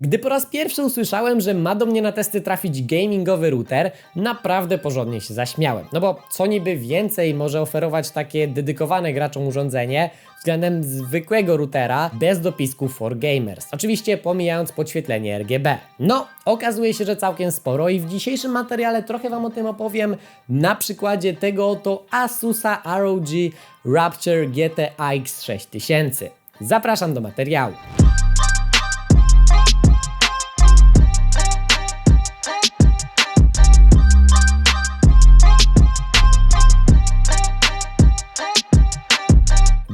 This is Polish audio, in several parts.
Gdy po raz pierwszy usłyszałem, że ma do mnie na testy trafić gamingowy router, naprawdę porządnie się zaśmiałem. No bo co niby więcej może oferować takie dedykowane graczom urządzenie względem zwykłego routera bez dopisku for gamers. Oczywiście pomijając podświetlenie RGB. No, okazuje się, że całkiem sporo i w dzisiejszym materiale trochę Wam o tym opowiem na przykładzie tego oto Asusa ROG Rapture GT AX 6000. Zapraszam do materiału.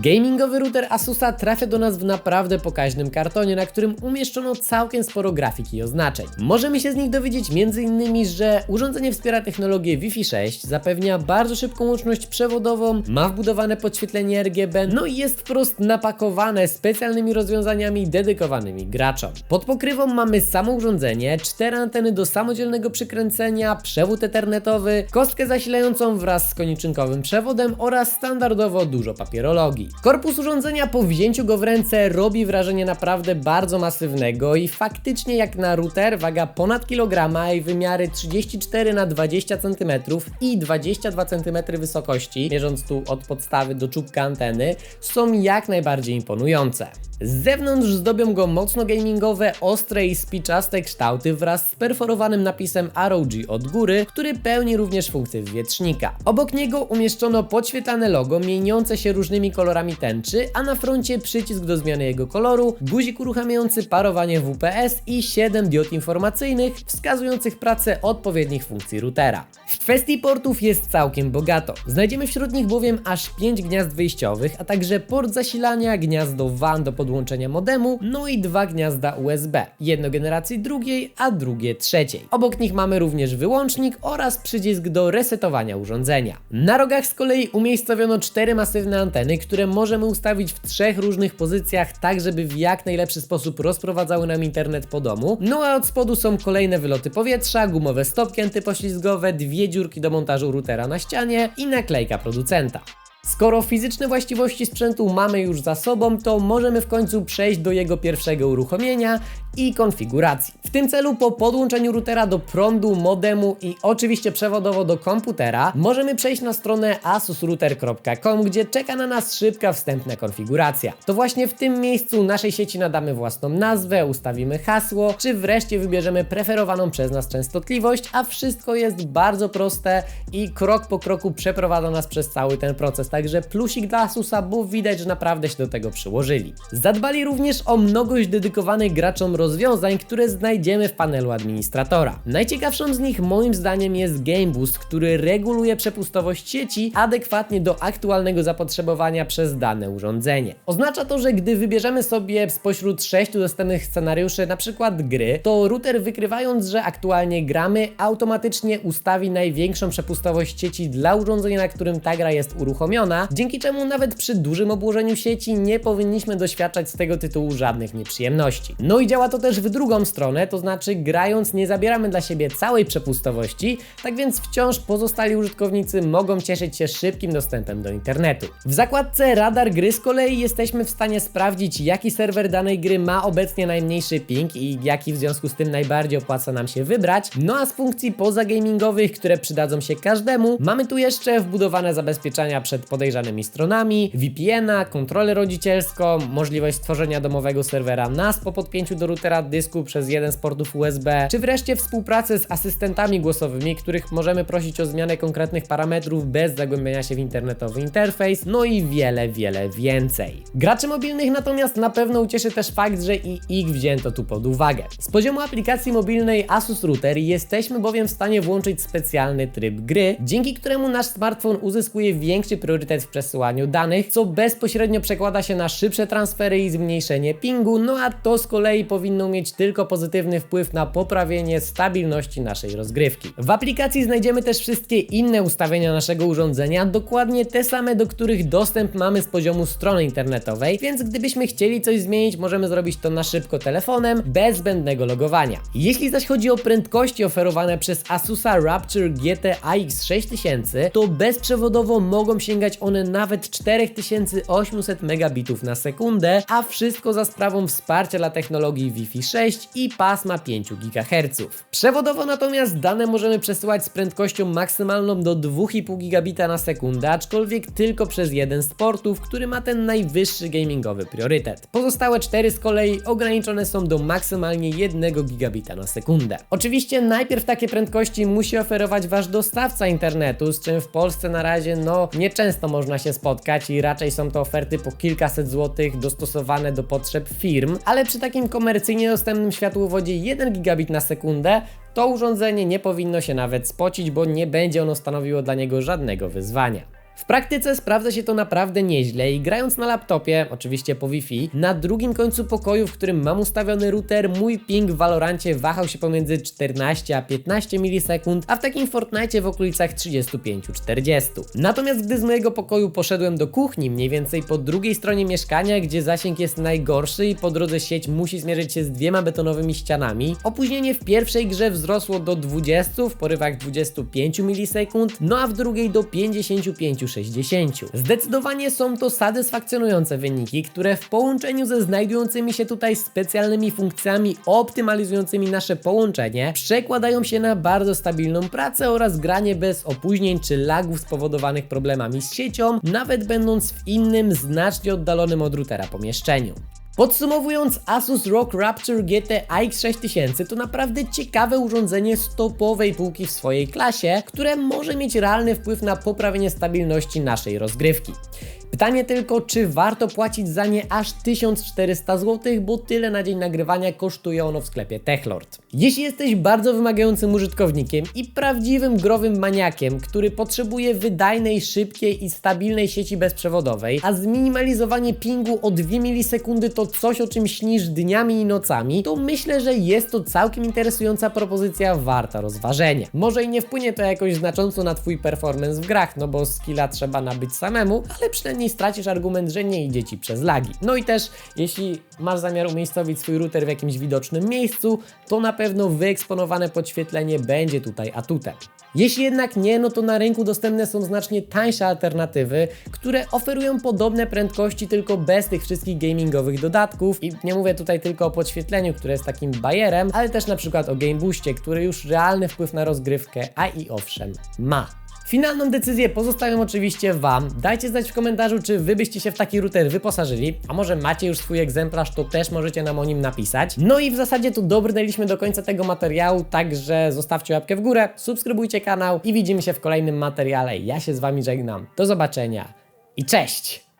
Gamingowy router Asusa trafia do nas w naprawdę pokaźnym kartonie, na którym umieszczono całkiem sporo grafik i oznaczeń. Możemy się z nich dowiedzieć m.in., że urządzenie wspiera technologię Wi-Fi 6, zapewnia bardzo szybką łączność przewodową, ma wbudowane podświetlenie RGB, no i jest wprost napakowane specjalnymi rozwiązaniami dedykowanymi graczom. Pod pokrywą mamy samo urządzenie, cztery anteny do samodzielnego przykręcenia, przewód ethernetowy, kostkę zasilającą wraz z koniczynkowym przewodem oraz standardowo dużo papierologii. Korpus urządzenia po wzięciu go w ręce robi wrażenie naprawdę bardzo masywnego i faktycznie jak na router waga ponad kilograma i wymiary 34 na 20 cm i 22 cm wysokości, mierząc tu od podstawy do czubka anteny, są jak najbardziej imponujące. Z zewnątrz zdobią go mocno gamingowe, ostre i spiczaste kształty wraz z perforowanym napisem ROG od góry, który pełni również funkcję wietrznika. Obok niego umieszczono podświetlane logo mieniące się różnymi kolorami tęczy, a na froncie przycisk do zmiany jego koloru, guzik uruchamiający parowanie WPS i 7 diod informacyjnych wskazujących pracę odpowiednich funkcji routera. W kwestii portów jest całkiem bogato. Znajdziemy wśród nich bowiem aż 5 gniazd wyjściowych, a także port zasilania, gniazdo WAN do podłączenia modemu, no i dwa gniazda USB. Jedno generacji drugiej, a drugie trzeciej. Obok nich mamy również wyłącznik oraz przycisk do resetowania urządzenia. Na rogach z kolei umiejscowiono cztery masywne anteny, które możemy ustawić w trzech różnych pozycjach, tak żeby w jak najlepszy sposób rozprowadzały nam internet po domu. No a od spodu są kolejne wyloty powietrza, gumowe stopki antypoślizgowe, dwie dziurki do montażu routera na ścianie i naklejka producenta. Skoro fizyczne właściwości sprzętu mamy już za sobą, to możemy w końcu przejść do jego pierwszego uruchomienia i konfiguracji. W tym celu po podłączeniu routera do prądu, modemu i oczywiście przewodowo do komputera możemy przejść na stronę asusrouter.com, gdzie czeka na nas szybka wstępna konfiguracja. To właśnie w tym miejscu naszej sieci nadamy własną nazwę, ustawimy hasło, czy wreszcie wybierzemy preferowaną przez nas częstotliwość, a wszystko jest bardzo proste i krok po kroku przeprowadza nas przez cały ten proces. Także plusik dla Asusa, bo widać, że naprawdę się do tego przyłożyli. Zadbali również o mnogość dedykowanych graczom rozwiązań, które znajdziemy w panelu administratora. Najciekawszą z nich moim zdaniem jest Game Boost, który reguluje przepustowość sieci adekwatnie do aktualnego zapotrzebowania przez dane urządzenie. Oznacza to, że gdy wybierzemy sobie spośród sześciu dostępnych scenariuszy na przykład gry, to router wykrywając, że aktualnie gramy, automatycznie ustawi największą przepustowość sieci dla urządzenia, na którym ta gra jest uruchomiona, dzięki czemu nawet przy dużym obłożeniu sieci nie powinniśmy doświadczać z tego tytułu żadnych nieprzyjemności. No i działa to też w drugą stronę, to znaczy grając nie zabieramy dla siebie całej przepustowości, tak więc wciąż pozostali użytkownicy mogą cieszyć się szybkim dostępem do internetu. W zakładce radar gry z kolei jesteśmy w stanie sprawdzić jaki serwer danej gry ma obecnie najmniejszy ping i jaki w związku z tym najbardziej opłaca nam się wybrać. No a z funkcji pozagamingowych, które przydadzą się każdemu, mamy tu jeszcze wbudowane zabezpieczenia przed podejrzanymi stronami, VPN-a, kontrolę rodzicielską, możliwość stworzenia domowego serwera NAS po podpięciu do routera dysku przez jeden z portów USB, czy wreszcie współpracę z asystentami głosowymi, których możemy prosić o zmianę konkretnych parametrów bez zagłębiania się w internetowy interfejs, no i wiele, wiele więcej. Graczy mobilnych natomiast na pewno ucieszy też fakt, że i ich wzięto tu pod uwagę. Z poziomu aplikacji mobilnej Asus Router jesteśmy bowiem w stanie włączyć specjalny tryb gry, dzięki któremu nasz smartfon uzyskuje większy priorytet w przesyłaniu danych, co bezpośrednio przekłada się na szybsze transfery i zmniejszenie pingu, no a to z kolei powinno mieć tylko pozytywny wpływ na poprawienie stabilności naszej rozgrywki. W aplikacji znajdziemy też wszystkie inne ustawienia naszego urządzenia, dokładnie te same, do których dostęp mamy z poziomu strony internetowej, więc gdybyśmy chcieli coś zmienić, możemy zrobić to na szybko telefonem, bez zbędnego logowania. Jeśli zaś chodzi o prędkości oferowane przez Asusa Rapture GT AX 6000, to bezprzewodowo mogą sięgać osiągać one nawet 4800 megabitów na sekundę, a wszystko za sprawą wsparcia dla technologii Wi-Fi 6 i pasma 5 GHz. Przewodowo natomiast dane możemy przesyłać z prędkością maksymalną do 2,5 gigabita na sekundę, aczkolwiek tylko przez jeden z portów, który ma ten najwyższy gamingowy priorytet. Pozostałe cztery z kolei ograniczone są do maksymalnie 1 gigabita na sekundę. Oczywiście najpierw takie prędkości musi oferować wasz dostawca internetu, z czym w Polsce na razie no nieczęsto można się spotkać i raczej są to oferty po kilkaset złotych dostosowane do potrzeb firm, ale przy takim komercyjnie dostępnym światłowodzie 1 gigabit na sekundę to urządzenie nie powinno się nawet spocić, bo nie będzie ono stanowiło dla niego żadnego wyzwania. W praktyce sprawdza się to naprawdę nieźle i grając na laptopie, oczywiście po Wi-Fi, na drugim końcu pokoju, w którym mam ustawiony router, mój ping w Valorancie wahał się pomiędzy 14 a 15 milisekund, a w takim Fortnite w okolicach 35-40. Natomiast gdy z mojego pokoju poszedłem do kuchni, mniej więcej po drugiej stronie mieszkania, gdzie zasięg jest najgorszy i po drodze sieć musi zmierzyć się z dwiema betonowymi ścianami, opóźnienie w pierwszej grze wzrosło do 20 w porywach 25 milisekund, no a w drugiej do 55 60. Zdecydowanie są to satysfakcjonujące wyniki, które w połączeniu ze znajdującymi się tutaj specjalnymi funkcjami optymalizującymi nasze połączenie przekładają się na bardzo stabilną pracę oraz granie bez opóźnień czy lagów spowodowanych problemami z siecią, nawet będąc w innym, znacznie oddalonym od routera pomieszczeniu. Podsumowując, Asus ROG Rapture GT AX6000 to naprawdę ciekawe urządzenie z topowej półki w swojej klasie, które może mieć realny wpływ na poprawienie stabilności naszej rozgrywki. Pytanie tylko, czy warto płacić za nie aż 1400 zł, bo tyle na dzień nagrywania kosztuje ono w sklepie Techlord. Jeśli jesteś bardzo wymagającym użytkownikiem i prawdziwym growym maniakiem, który potrzebuje wydajnej, szybkiej i stabilnej sieci bezprzewodowej, a zminimalizowanie pingu o 2 milisekundy to coś, o czym śnisz dniami i nocami, to myślę, że jest to całkiem interesująca propozycja warta rozważenia. Może i nie wpłynie to jakoś znacząco na Twój performance w grach, no bo skilla trzeba nabyć samemu, ale przynajmniej stracisz argument, że nie idzie Ci przez lagi. No i też, jeśli masz zamiar umiejscowić swój router w jakimś widocznym miejscu, to na pewno wyeksponowane podświetlenie będzie tutaj atutem. Jeśli jednak nie, no to na rynku dostępne są znacznie tańsze alternatywy, które oferują podobne prędkości, tylko bez tych wszystkich gamingowych dodatków. I nie mówię tutaj tylko o podświetleniu, które jest takim bajerem, ale też na przykład o Game Boostie, który już realny wpływ na rozgrywkę, a i owszem, ma. Finalną decyzję pozostawiam oczywiście Wam. Dajcie znać w komentarzu, czy Wy byście się w taki router wyposażyli, a może macie już swój egzemplarz, to też możecie nam o nim napisać. No i w zasadzie tu dobrnęliśmy do końca tego materiału, także zostawcie łapkę w górę, subskrybujcie kanał i widzimy się w kolejnym materiale. Ja się z Wami żegnam. Do zobaczenia i cześć!